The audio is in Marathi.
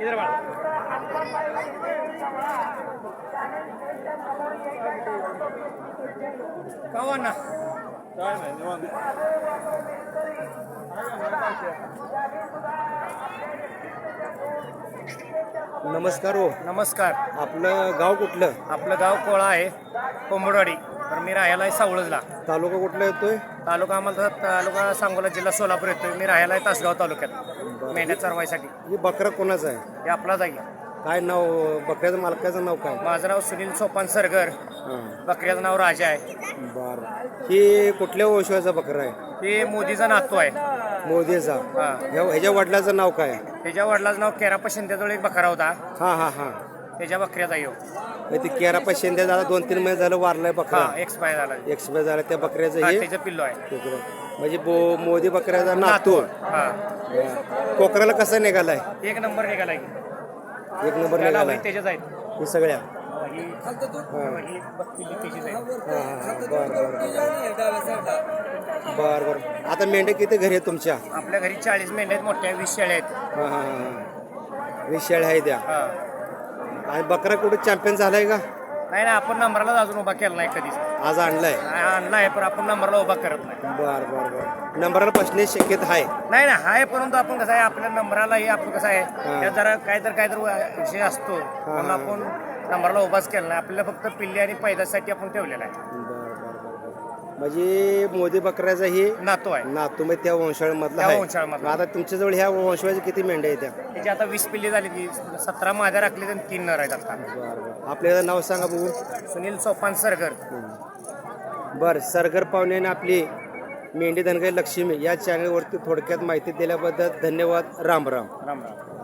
इधर हो? अण्णा काय नाही निवांत नमस्कार हो। नमस्कार। आपलं गाव कुठलं? आपलं गाव कोळा आहे कोंबडवाडी. तर मी राहायला आहे सावळजला. तालुका कुठला येतोय? तालुका आम्हाला तालुका सांगोला जिल्हा सोलापूर येतोय. मी राहायला आहे तासगाव तालुक्यात. मेंढ्या चरवायसाठी ही बकरा कोणाचा आहे? हे आपला जाईल काय नाव बकऱ्याचं मालकाचं नाव काय? माझं नाव सुनील सोपान सरगर. बकऱ्याचं नाव राजा आहे. बर. ही कुठल्या वंशवाचा बकरा आहे? हे मोदीचा नातू आहे. मोदीचा. हा. ह्या ह्याच्या वडिलाचं नाव काय? आहे त्याच्या वडिलाचं नाव केरापा शिंदेजवळ एक बकरा होता. हां हां हां. त्याच्या बकऱ्याचा येऊ. मग ते केरापा शिंदे झाला दोन तीन महिने झालं वारलाय बकरा. हा एक्सपायर झाला. एक्सपायर झाला त्या बकऱ्याचं हे त्याचं पिल्लो आहे. कुकरं. म्हणजे बो मोदी बकऱ्याचा नातू. हा. कोकराला कसा निघालाय? एक नंबर निघाला की. एक नंबर त्याला निघालाय. त्याच्याच आहेत. ही सगळ्या. ही- ही. बक- पिल्ली त्याचीच आहेत. बर बर आता मेंढ्या किती घरी आहेत तुमच्या? आपल्या घरी चाळीस मेंढ्या आहेत मोठ्या वीस शेळ्या आहेत. हां हां हां वीस शेळ्या आहे हा. आणि बकरा कुठे चॅम्पियन झालाय का? नाही नाही आपण नंबरला अजून उभा केला नाही कधीच. आज आणलाय. आणला आहे पण आपण नंबरला उभा करत नाही. बर बर बर. नंबरला बसण्याची शक्यता आहे. नाही ना आहे परंतु आपण कसं आहे आपल्या नंबरालाही आपण कसं आहे त्यात जरा काय तर काय तर विषय असतो म्हणून आपण नंबरला उभाच केला नाही. आपल्याला फक्त पिल्ली आणि पैदासाठी आपण ठेवलेला आहे. म्हणजे मोदी बकऱ्याचा ही नातो आहे. नातू मग त्या वंशाळमधला त्या आहे. वंशाळमधला. मग आता तुमच्याजवळ ह्या वंशवाच्या किती मेंढ्या आहेत त्या? त्याची आता वीस पिल्ली झाली ती. सतरा माझ्या राखली तर तीन नर आहेत आता. आपल्याला नाव सांगा बघू. सुनील सोपान सरगर. बर सरगर पाहुण्याने आपली मेंढी धनगाई लक्ष्मी या चॅनलवरती थोडक्यात माहिती दिल्याबद्दल धन्यवाद. राम राम. राम राम.